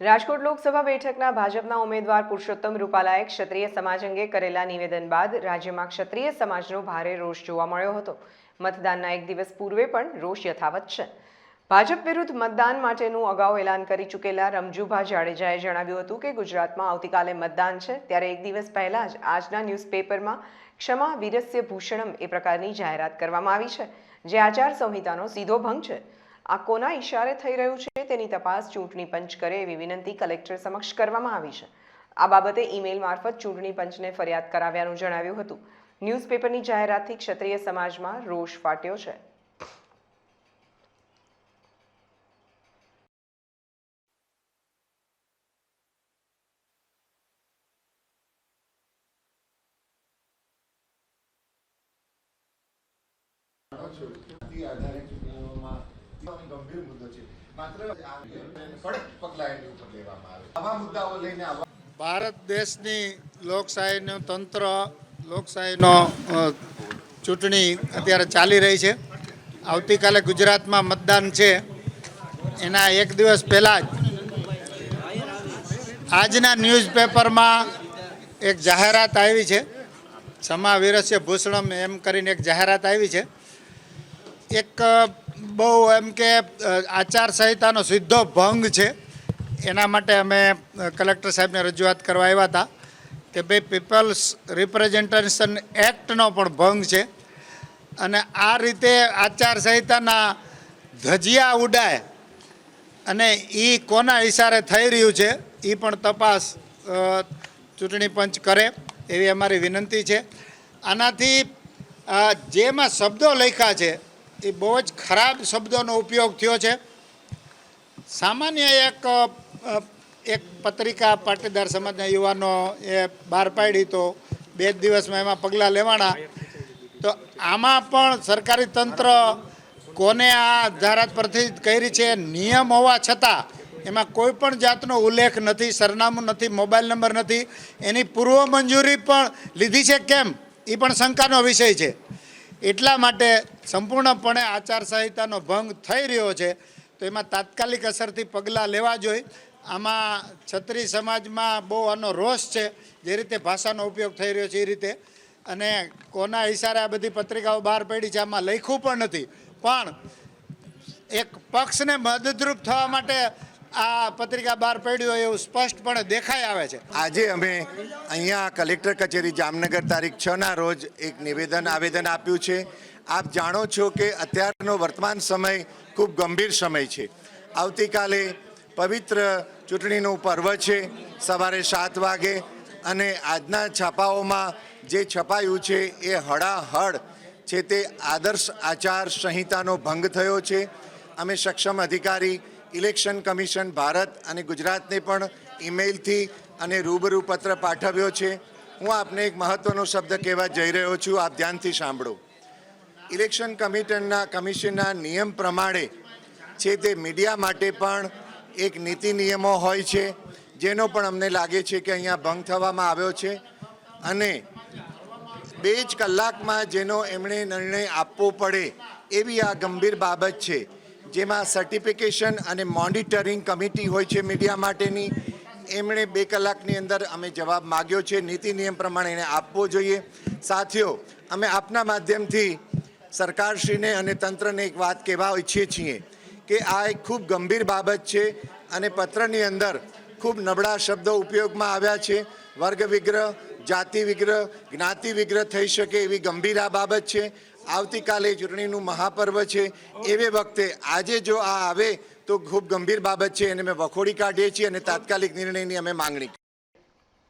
રાજકોટ લોકસભા બેઠકના ભાજપના ઉમેદવાર પુરુષોત્તમ રૂપાલાએ ક્ષત્રિય સમાજ અંગે કરેલા નિવેદન બાદ રાજ્યમાં ક્ષત્રિય સમાજનો ભારે રોષ જોવા મળ્યો હતો. મતદાનના એક દિવસ પૂર્વે પણ રોષ યથાવત છે. ભાજપ વિરુદ્ધ મતદાન માટેનું અગાઉ એલાન કરી ચૂકેલા રમજુભા જાડેજાએ જણાવ્યું હતું કે ગુજરાતમાં આવતીકાલે મતદાન છે, ત્યારે એક દિવસ પહેલાં જ આજના ન્યૂઝપેપરમાં ક્ષમા વીરસ્ય ભૂષણમ એ પ્રકારની જાહેરાત કરવામાં આવી છે, જે આચાર સંહિતાનો સીધો ભંગ છે. આ કોના ઇશારે થઈ રહ્યું છે તેની તપાસ ચૂંટણી પંચ કરે એવી વિનંતી કલેક્ટર સમક્ષ કરવામાં આવી છે. આ બાબતે ઈમેલ મારફત ચૂંટણી પંચને ફરિયાદ કરાવ્યાનું જણાવ્યું હતું. ન્યૂઝપેપરની જાહેરાતથી ક્ષત્રિય સમાજમાં રોષ ફાટ્યો છે. આધારે ચૂંટણીઓમાં ભારત દેશની લોકશાહીનું તંત્ર, લોકશાહીનો ચૂંટણી અત્યારે ચાલી રહી છે. આવતીકાલે ગુજરાતમાં મતદાન છે. એના એક દિવસ પહેલાં જ આજના ન્યૂઝપેપરમાં એક જાહેરાત આવી છે. સમાવીરસ્ય ભૂષણમ એમ કરીને એક જાહેરાત આવી છે. એક બહુ એમ કે આચાર આચારસંહિતાનો સીધો ભંગ છે. એના માટે અમે કલેક્ટર સાહેબને રજૂઆત કરવા આવ્યા હતા કે ભાઈ પીપલ્સ રિપ્રેઝેન્ટેશન એક્ટનો પણ ભંગ છે. અને આ રીતે આચારસંહિતાના ધજિયા ઉડાય અને એ કોના ઇશારે થઈ રહ્યું છે એ પણ તપાસ ચૂંટણી પંચ કરે એવી અમારી વિનંતી છે. આનાથી જેમાં શબ્દો લખ્યા છે એ બહુ જ ખરાબ શબ્દોનો ઉપયોગ થયો છે. સામાન્ય એક એક પત્રિકા પાટીદાર સમાજના યુવાનો એ બહાર પાડી તો બે જ દિવસમાં એમાં પગલાં લેવાના. તો આમાં પણ સરકારી તંત્ર કોને આ જાહેરાત પરથી કરી છે નિયમ હોવા છતાં એમાં કોઈ પણ જાતનો ઉલ્લેખ નથી, સરનામું નથી, મોબાઈલ નંબર નથી. એની પૂર્વ મંજૂરી પણ લીધી છે કેમ? એ પણ શંકાનો વિષય છે. એટલા માટે સંપૂર્ણપણે આચારસંહિતાનો ભંગ થઈ રહ્યો છે. તો એમાં તાત્કાલિક અસરથી પગલાં લેવા જોઈએ. આમાં છત્રી સમાજમાં બહુ આનો રોષ છે, જે રીતે ભાષાનો ઉપયોગ થઈ રહ્યો છે એ રીતે. અને કોના ઇશારે આ બધી પત્રિકાઓ બહાર પડી છે, આમાં લખ્યું પણ નથી. પણ એક પક્ષને મદદરૂપ થવા માટે આ પત્રિકા બહાર પડ્યું હોય એવું સ્પષ્ટપણે દેખાઈ આવે છે. આજે અમે અહીંયા કલેક્ટર કચેરી જામનગર તારીખ છ ના રોજ એક નિવેદન, આવેદન આપ્યું છે. આપ જાણો છો કે અત્યારનો વર્તમાન સમય ખૂબ ગંભીર સમય છે. આવતીકાલે પવિત્ર ચૂંટણીનું પર્વ છે, સવારે સાત વાગે અને આજના છાપાઓમાં જે છપાયું છે એ હળાહળ છે તે આદર્શ આચાર સંહિતાનો ભંગ થયો છે. અમે સક્ષમ અધિકારી ઇલેક્શન કમિશન ભારત અને ગુજરાતને પણ ઈમેલથી અને રૂબરૂ પત્ર પાઠવ્યો છે. હું આપને એક મહત્વનો શબ્દ કહેવા જઈ રહ્યો છું. આપ ધ્યાનથી સાંભળો. ઇલેક્શન કમિશનના કમિશનના નિયમ પ્રમાણે છે તે મીડિયા માટે પણ એક નીતિ નિયમો હોય છે, જેનો પણ અમને લાગે છે કે અહીંયા ભંગ થવામાં આવ્યો છે. અને બે જ કલાકમાં જેનો એમણે નિર્ણય આપવો પડે એવી આ ગંભીર બાબત છે. જેમાં સર્ટિફિકેશન અને મોનિટરિંગ કમિટી હોય છે મીડિયા માટેની, એમણે બે કલાકની અંદર અમે જવાબ માગ્યો છે. નીતિ નિયમ પ્રમાણે એને આપવો જોઈએ. સાથીઓ, અમે આપના માધ્યમથી સરકારશ્રીને અને તંત્રને એક વાત કહેવા ઈચ્છીએ છીએ કે આ એક ખૂબ ગંભીર બાબત છે અને પત્રની અંદર ખૂબ નબળા શબ્દો ઉપયોગમાં આવ્યા છે. વર્ગ વિગ્રહ, જાતિ વિગ્રહ, જ્ઞાતિ વિગ્રહ થઈ શકે એવી ગંભીર આ બાબત છે. આવતીકાલે ચૂંટણીનું મહાપર્વ છે. એવે વખતે આજે જો આ આવે તો ખૂબ ગંભીર બાબત છે. એને અમે વખોડી કાઢીએ છીએ અને તાત્કાલિક નિર્ણયની અમે માંગણી